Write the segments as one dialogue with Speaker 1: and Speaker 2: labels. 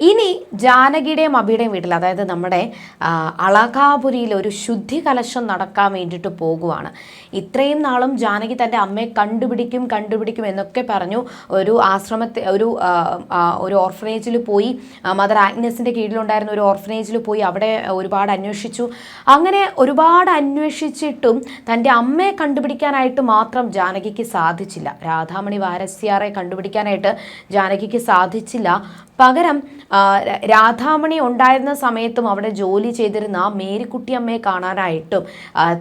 Speaker 1: ഇനി ജാനകിയുടെയും അബിയുടെയും വീട്ടിൽ അതായത് നമ്മുടെ അളകാപുരിയിൽ ഒരു ശുദ്ധി കലശം നടക്കാൻ വേണ്ടിയിട്ട് പോകുവാണ്. ഇത്രയും നാളും ജാനകി തന്റെ അമ്മയെ കണ്ടുപിടിക്കും കണ്ടുപിടിക്കും എന്നൊക്കെ പറഞ്ഞു ഒരു ആശ്രമത്തെ ഒരു ഒരു ഓർഫനേജിൽ പോയി മദർ ആഗ്നസിന്റെ കീഴിലുണ്ടായിരുന്ന ഒരു ഓർഫനേജിൽ പോയി അവിടെ ഒരുപാട് അന്വേഷിച്ചു. അങ്ങനെ ഒരുപാട് അന്വേഷിച്ചിട്ടും തന്റെ അമ്മയെ കണ്ടുപിടിക്കാനായിട്ട് മാത്രം ജാനകിക്ക് സാധിച്ചില്ല. രാധാമണി വാരസ്യാറെ കണ്ടുപിടിക്കാനായിട്ട് ജാനകിക്ക് സാധിച്ചില്ല. പകരം രാധാമണി ഉണ്ടായിരുന്ന സമയത്തും അവിടെ ജോലി ചെയ്തിരുന്ന മേരിക്കുട്ടി അമ്മയെ കാണാനായിട്ടും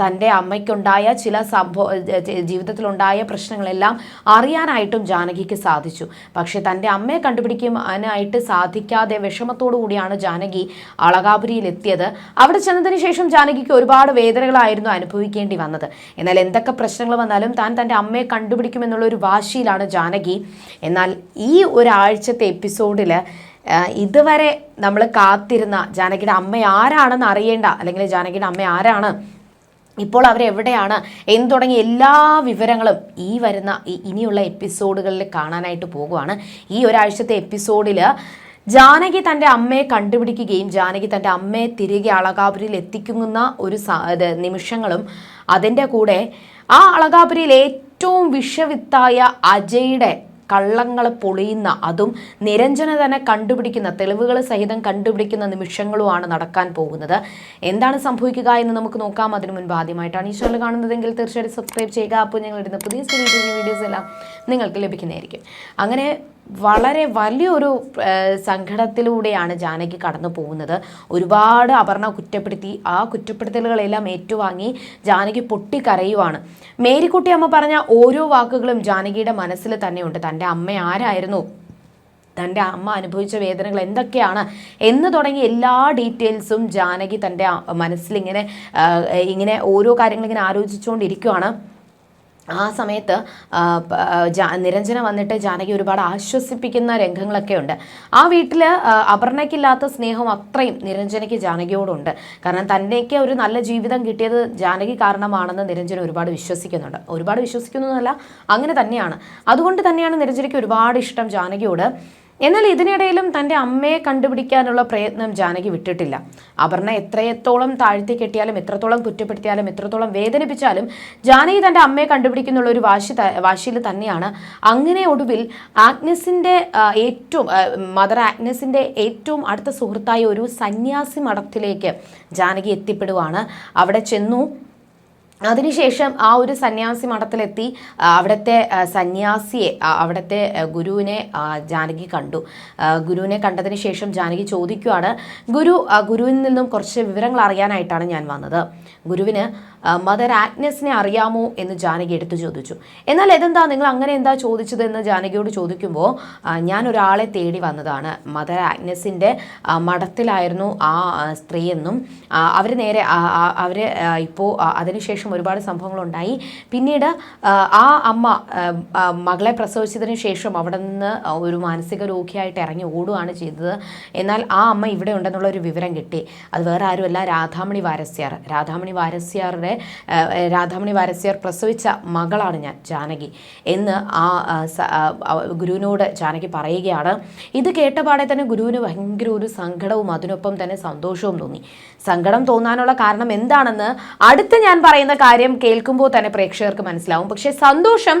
Speaker 1: തന്റെ അമ്മയ്ക്കുണ്ടായ ചില സംഭവ ജീവിതത്തിലുണ്ടായ പ്രശ്നങ്ങളെല്ലാം അറിയാനായിട്ടും ജാനകിക്ക് സാധിച്ചു. പക്ഷേ തന്റെ അമ്മയെ കണ്ടുപിടിക്കാനായിട്ട് സാധിക്കാതെ വിഷമത്തോടു കൂടിയാണ് ജാനകി അളകാപുരിയിൽ എത്തിയത് അവിടെ ചെന്നതിന് ശേഷം ജാനകിക്ക് ഒരുപാട് വേദനകളായിരുന്നു അനുഭവിക്കേണ്ടി വന്നത്. എന്നാൽ എന്തൊക്കെ പ്രശ്നങ്ങൾ വന്നാലും താൻ തന്റെ അമ്മയെ കണ്ടുപിടിക്കുമെന്നുള്ള ഒരു വാശിയിലാണ് ജാനകി. എന്നാൽ ഈ ഒരാഴ്ചത്തെ എപ്പിസോഡിൽ ഇതുവരെ നമ്മൾ കാത്തിരുന്ന ജാനകിയുടെ അമ്മ ആരാണെന്ന് അറിയേണ്ട അല്ലെങ്കിൽ ജാനകിയുടെ അമ്മ ആരാണ് ഇപ്പോൾ അവരെവിടെയാണ് എന്ന് തുടങ്ങിയ എല്ലാ വിവരങ്ങളും ഈ വരുന്ന ഇനിയുള്ള എപ്പിസോഡുകളിൽ കാണാനായിട്ട് പോകുവാണ്. ഈ ഒരാഴ്ചത്തെ എപ്പിസോഡിൽ ജാനകി തന്റെ അമ്മയെ കണ്ടുപിടിക്കുകയും ജാനകി തന്റെ അമ്മയെ തിരികെ അളകാപുരിയിൽ എത്തിക്കുന്ന ഒരു നിമിഷങ്ങളും അതിന്റെ കൂടെ ആ അളകാപുരിയിൽ ഏറ്റവും വിഷവിത്തായ അജയുടെ കള്ളങ്ങൾ പൊളിയുന്ന അതും നിരഞ്ജന തന്നെ കണ്ടുപിടിക്കുന്ന തെളിവുകൾ സഹിതം കണ്ടുപിടിക്കുന്ന നിമിഷങ്ങളുമാണ് നടക്കാൻ പോകുന്നത്. എന്താണ് സംഭവിക്കുക എന്ന് നമുക്ക് നോക്കാം. അതിനു മുൻപ് ആദ്യമായിട്ടാണ് ഈ ചാനൽ കാണുന്നതെങ്കിൽ തീർച്ചയായിട്ടും സബ്സ്ക്രൈബ് ചെയ്യുക. അപ്പോൾ ഞങ്ങളിടുന്ന പുതിയ വീഡിയോസ് എല്ലാം നിങ്ങൾക്ക് ലഭിക്കുന്നതായിരിക്കും. അങ്ങനെ വളരെ വലിയൊരു സംഘടത്തിലൂടെയാണ് ജാനകി കടന്നു പോകുന്നത്. ഒരുപാട് അപർണ കുറ്റപ്പെടുത്തി ആ കുറ്റപ്പെടുത്തലുകളെല്ലാം ഏറ്റുവാങ്ങി ജാനകി പൊട്ടിക്കരയുവാണ്. മേരിക്കുട്ടി അമ്മ പറഞ്ഞ ഓരോ വാക്കുകളും ജാനകിയുടെ മനസ്സിൽ തന്നെയുണ്ട്. തന്റെ അമ്മ ആരായിരുന്നു? തന്റെ അമ്മ അനുഭവിച്ച വേദനകൾ എന്തൊക്കെയാണ്? എന്ന് തുടങ്ങി എല്ലാ ഡീറ്റെയിൽസും ജാനകി തന്റെ മനസ്സിലിങ്ങനെ ഇങ്ങനെ ഓരോ കാര്യങ്ങളിങ്ങനെ ആലോചിച്ചുകൊണ്ടിരിക്കുവാണ്. ആ സമയത്ത് നിരഞ്ജന വന്നിട്ട് ജാനകി ഒരുപാട് ആശ്വസിപ്പിക്കുന്ന രംഗങ്ങളൊക്കെ ഉണ്ട്. ആ വീട്ടിൽ അപർണയ്ക്കില്ലാത്ത സ്നേഹം അത്രയും നിരഞ്ജനയ്ക്ക് ജാനകിയോടുണ്ട്. കാരണം തന്നേക്ക് ഒരു നല്ല ജീവിതം കിട്ടിയത് ജാനകി കാരണമാണെന്ന് നിരഞ്ജന ഒരുപാട് വിശ്വസിക്കുന്നുണ്ട്. ഒരുപാട് വിശ്വസിക്കുന്നതല്ല അങ്ങനെ തന്നെയാണ്. അതുകൊണ്ട് തന്നെയാണ് നിരഞ്ജനയ്ക്ക് ഒരുപാട് ഇഷ്ടം ജാനകിയോട്. എന്നാൽ ഇതിനിടയിലും തന്റെ അമ്മയെ കണ്ടുപിടിക്കാനുള്ള പ്രയത്നം ജാനകി വിട്ടിട്ടില്ല. അപർണ എത്രത്തോളം താഴ്ത്തി കെട്ടിയാലും എത്രത്തോളം കുറ്റപ്പെടുത്തിയാലും എത്രത്തോളം വേദനിപ്പിച്ചാലും ജാനകി തന്റെ അമ്മയെ കണ്ടുപിടിക്കുന്നുള്ള ഒരു വാശി വാശിയിൽ തന്നെയാണ്. അങ്ങനെ ഒടുവിൽ ആഗ്നസിന്റെ ഏറ്റവും മദർ ആഗ്നസിന്റെ ഏറ്റവും അടുത്ത സുഹൃത്തായ ഒരു സന്യാസി മഠത്തിലേക്ക് ജാനകി എത്തിപ്പെടുവാണ്. അവിടെ ചെന്നു അതിനുശേഷം ആ ഒരു സന്യാസി മഠത്തിലെത്തി അവിടുത്തെ സന്യാസിയെ അവിടുത്തെ ഗുരുവിനെ ജാനകി കണ്ടു. ഗുരുവിനെ കണ്ടതിന് ശേഷം ജാനകി ചോദിക്കുവാണ് ഗുരു ഗുരുവിൽ നിന്നും കുറച്ച് വിവരങ്ങൾ അറിയാനായിട്ടാണ് ഞാൻ വന്നത്. ഗുരുവിന് മദർ ആഗ്നസിനെ അറിയാമോ? എന്ന് ജാനകി എടുത്തു ചോദിച്ചു. എന്നാൽ ഇതെന്താ? നിങ്ങൾ അങ്ങനെ എന്താ ചോദിച്ചത്? എന്ന് ജാനകിയോട് ചോദിക്കുമ്പോൾ ഞാൻ ഒരാളെ തേടി വന്നതാണ്. മദർ ആഗ്നസിന്റെ മഠത്തിലായിരുന്നു ആ, സ്ത്രീയെന്നും അവർ നേരെ അവർ ഇപ്പോൾ അതിനുശേഷം ഒരുപാട് സംഭവങ്ങളുണ്ടായി. പിന്നീട് ആ, അമ്മ മകളെ പ്രസവിച്ചതിന് ശേഷം അവിടെ നിന്ന് ഒരു മാനസിക രോഗിയായിട്ട് ഇറങ്ങി ഓടുകയാണ് ചെയ്തത്. എന്നാൽ ആ അമ്മ ഇവിടെ ഉണ്ടെന്നുള്ള ഒരു വിവരം കിട്ടി. അത് വേറെ ആരുമല്ല രാധാമണി വാരസ്യാർ. രാധാമണി വാരസ്യാറുടെ രാധാമണി വാരസ്യാർ പ്രസവിച്ച മകളാണ് ഞാൻ ജാനകി. എന്ന് ആ, ഗുരുവിനോട് ജാനകി പറയുകയാണ്. ഇത് കേട്ടപാടെ തന്നെ ഗുരുവിന് ഭയങ്കര ഒരു സങ്കടവും അതിനൊപ്പം തന്നെ സന്തോഷവും തോന്നി. സങ്കടം തോന്നാനുള്ള കാരണം എന്താണെന്ന് അടുത്ത് ഞാൻ പറയുന്ന കാര്യം കേൾക്കുമ്പോൾ തന്നെ പ്രേക്ഷകർക്ക് മനസ്സിലാവും. പക്ഷെ സന്തോഷം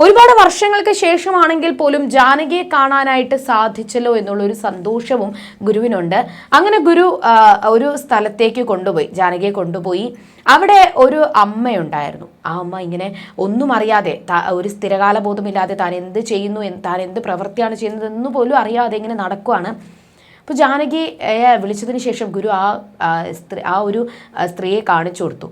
Speaker 1: ഒരുപാട് വർഷങ്ങൾക്ക് ശേഷമാണെങ്കിൽ പോലും ജാനകിയെ കാണാനായിട്ട് സാധിച്ചല്ലോ എന്നുള്ളൊരു സന്തോഷവും ഗുരുവിനുണ്ട്. അങ്ങനെ ഗുരു ഒരു സ്ഥലത്തേക്ക് കൊണ്ടുപോയി ജാനകിയെ കൊണ്ടുപോയി. അവിടെ ഒരു അമ്മയുണ്ടായിരുന്നു. ആ അമ്മ ഇങ്ങനെ ഒന്നും അറിയാതെ ഒരു സ്ഥിരകാല ബോധമില്ലാതെ താൻ എന്ത് ചെയ്യുന്നു താൻ എന്ത് പ്രവൃത്തിയാണ് ചെയ്യുന്നത് എന്ന് പോലും അറിയാതെ ഇങ്ങനെ നടക്കുവാണ്. അപ്പോൾ ജാനകിയെ വിളിച്ചതിന് ശേഷം ഗുരു ആ, സ്ത്രീ ആ ഒരു സ്ത്രീയെ കാണിച്ചു കൊടുത്തു.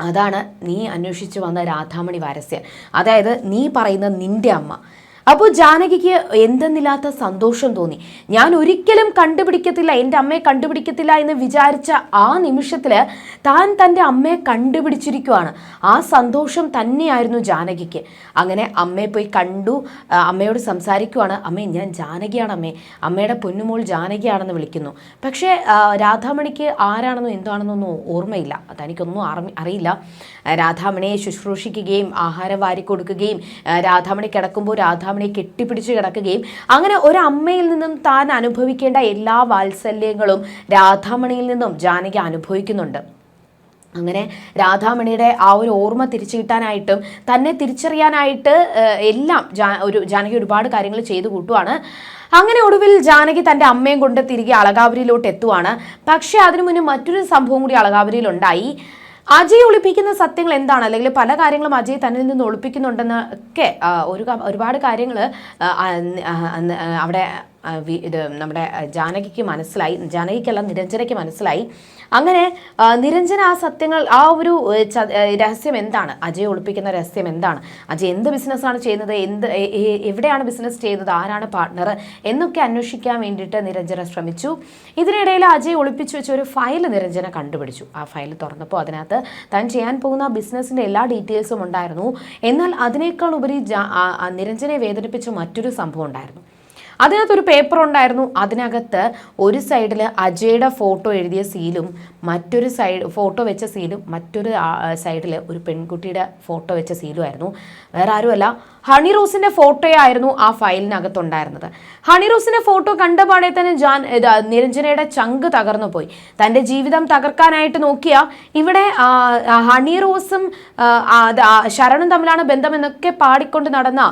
Speaker 1: അതാണ് നീ അന്വേഷിച്ച് വന്ന രാധാമണി വാരസ്യൻ. അതായത് നീ പറയുന്ന നിന്റെ അമ്മ. അപ്പോൾ ജാനകിക്ക് എന്തെന്നില്ലാത്ത സന്തോഷം തോന്നി. ഞാൻ ഒരിക്കലും കണ്ടുപിടിക്കത്തില്ല എന്റെ അമ്മയെ കണ്ടുപിടിക്കത്തില്ല എന്ന് വിചാരിച്ച ആ നിമിഷത്തിൽ താൻ തന്റെ അമ്മയെ കണ്ടുപിടിച്ചിരിക്കുവാണ്. ആ സന്തോഷം തന്നെയായിരുന്നു ജാനകിക്ക്. അങ്ങനെ അമ്മയെ പോയി കണ്ടു അമ്മയോട് സംസാരിക്കുവാണ്. അമ്മേ ഞാൻ ജാനകിയാണ് അമ്മേ. അമ്മയുടെ പൊന്നുമോൾ ജാനകിയാണെന്ന് വിളിക്കുന്നു. പക്ഷേ രാധാമണിക്ക് ആരാണെന്നോ എന്താണെന്നൊന്നും ഓർമ്മയില്ല. അതെനിക്കൊന്നും അറി അറിയില്ല. രാധാമണിയെ ശുശ്രൂഷിക്കുകയും ആഹാരം വാരി കൊടുക്കുകയും കിടക്കുമ്പോൾ രാധാമണി രാധാമണിയെ കെട്ടിപ്പിടിച്ച് കിടക്കുകയും അങ്ങനെ ഒരു അമ്മയിൽ നിന്നും താൻ അനുഭവിക്കേണ്ട എല്ലാ വാത്സല്യങ്ങളും രാധാമണിയിൽ നിന്നും ജാനകി അനുഭവിക്കുന്നുണ്ട്. അങ്ങനെ രാധാമണിയുടെ ആ ഒരു ഓർമ്മ തിരിച്ചു കിട്ടാനായിട്ടും തന്നെ തിരിച്ചറിയാനായിട്ട് എല്ലാം ജാ ഒരു ജാനകി ഒരുപാട് കാര്യങ്ങൾ ചെയ്തു കൂട്ടുവാണ്. അങ്ങനെ ഒടുവിൽ ജാനകി തന്റെ അമ്മയും കൊണ്ട് തിരികെ അളകാവരിയിലോട്ട് എത്തുവാണ് പക്ഷേ അതിനു മുന്നേ മറ്റൊരു സംഭവം കൂടി അളകാവരിയിലുണ്ടായി. അജയ് ഒളിപ്പിക്കുന്ന സത്യങ്ങൾ എന്താണ്? അല്ലെങ്കിൽ പല കാര്യങ്ങളും അജയ് തന്നിൽ നിന്ന് ഒളിപ്പിക്കുന്നുണ്ടെന്നൊക്കെ ഒരു ഒരുപാട് കാര്യങ്ങൾ അവിടെ ഇത് നമ്മുടെ ജാനകിക്ക് മനസ്സിലായി. ജാനകിക്കല്ല നിരഞ്ജനയ്ക്ക് മനസ്സിലായി. അങ്ങനെ നിരഞ്ജന ആ സത്യങ്ങൾ ആ ഒരു രഹസ്യം എന്താണ്? അജയ് ഒളിപ്പിക്കുന്ന രഹസ്യം എന്താണ്? അജയ് എന്ത് ബിസിനസ്സാണ് ചെയ്യുന്നത്? എന്ത് എവിടെയാണ് ബിസിനസ് ചെയ്യുന്നത്? ആരാണ് പാർട്ണർ എന്നൊക്കെ അന്വേഷിക്കാൻ വേണ്ടിയിട്ട് നിരഞ്ജന ശ്രമിച്ചു. ഇതിനിടയിൽ അജയ് ഒളിപ്പിച്ചു വെച്ച ഒരു ഫയൽ നിരഞ്ജന കണ്ടുപിടിച്ചു. ആ ഫയൽ തുറന്നപ്പോൾ അതിനകത്ത് താൻ ചെയ്യാൻ പോകുന്ന ബിസിനസ്സിന്റെ എല്ലാ ഡീറ്റെയിൽസും ഉണ്ടായിരുന്നു. എന്നാൽ അതിനേക്കാൾ ഉപരി നിരഞ്ജനെ വേദനിപ്പിച്ച മറ്റൊരു സംഭവം ഉണ്ടായിരുന്നു. അതിനകത്തൊരു പേപ്പർ ഉണ്ടായിരുന്നു. അതിനകത്ത് ഒരു സൈഡിൽ അജയുടെ ഫോട്ടോ എഴുതിയ സീലും മറ്റൊരു സൈഡ് ഫോട്ടോ വെച്ച സീലും മറ്റൊരു സൈഡിൽ ഒരു പെൺകുട്ടിയുടെ ഫോട്ടോ വെച്ച സീലും ആയിരുന്നു. വേറെ ആരുമല്ല. ഹണി ഫോട്ടോ ആയിരുന്നു ആ ഫയലിനകത്തുണ്ടായിരുന്നത് ഹണി റോസിന്റെ ഫോട്ടോ കണ്ടപാടെ തന്നെ ജാൻ നിരഞ്ജനയുടെ ചങ്ക് തകർന്നു പോയി. തന്റെ ജീവിതം തകർക്കാനായിട്ട് നോക്കിയ ഇവിടെ ഹണി റോസും ശരണും തമ്മിലാണ് ബന്ധമെന്നൊക്കെ പാടിക്കൊണ്ട് നടന്ന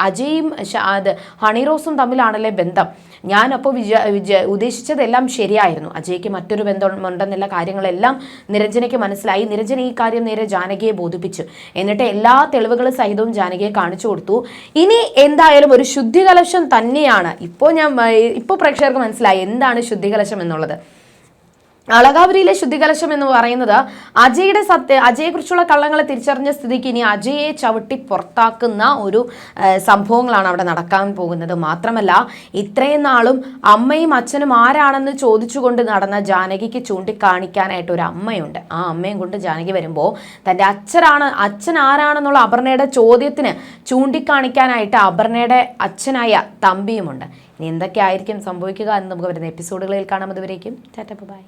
Speaker 1: അജയും അത് ഹണിറോസും തമ്മിലാണല്ലേ ബന്ധം? ഞാനപ്പോൾ വിജ വിച ഉദ്ദേശിച്ചതെല്ലാം ശരിയായിരുന്നു. അജയ്ക്ക് മറ്റൊരു ബന്ധമുണ്ടെന്നുള്ള കാര്യങ്ങളെല്ലാം നിരഞ്ജനയ്ക്ക് മനസ്സിലായി. നിരഞ്ജന ഈ കാര്യം നേരെ ജാനകിയെ ബോധിപ്പിച്ചു. എന്നിട്ട് എല്ലാ തെളിവുകളും സഹിതവും ജാനകിയെ കാണിച്ചു കൊടുത്തു. ഇനി എന്തായാലും ഒരു ശുദ്ധികലശം തന്നെയാണ്. ഇപ്പോൾ ഞാൻ ഇപ്പോൾ പ്രേക്ഷകർക്ക് മനസ്സിലായി. എന്താണ് ശുദ്ധികലശം എന്നുള്ളത്? അളകാപുരിയിലെ ശുദ്ധികലശം എന്ന് പറയുന്നത് അജയുടെ സത്യ അജയെക്കുറിച്ചുള്ള കള്ളങ്ങളെ തിരിച്ചറിഞ്ഞ സ്ഥിതിക്ക് ഇനി അജയെ ചവിട്ടി പുറത്താക്കുന്ന ഒരു സംഭവങ്ങളാണ് അവിടെ നടക്കാൻ പോകുന്നത്. മാത്രമല്ല ഇത്രയും നാളും അമ്മയും അച്ഛനും ആരാണെന്ന് ചോദിച്ചുകൊണ്ട് നടന്ന ജാനകിക്ക് ചൂണ്ടിക്കാണിക്കാനായിട്ട് ഒരു അമ്മയുണ്ട്. ആ അമ്മയും കൊണ്ട് ജാനകി വരുമ്പോൾ തന്റെ അച്ഛനാണ് അച്ഛൻ ആരാണെന്നുള്ള അപർണയുടെ ചോദ്യത്തിന് ചൂണ്ടിക്കാണിക്കാനായിട്ട് അപർണയുടെ അച്ഛനായ തമ്പിയുമുണ്ട്. ഇനി എന്തൊക്കെ ആയിരിക്കും സംഭവിക്കുക എന്ന് നമുക്ക് വരുന്ന എപ്പിസോഡുകളിൽ കാണാം. അതുവരേക്കും ടാറ്റ ബൈ.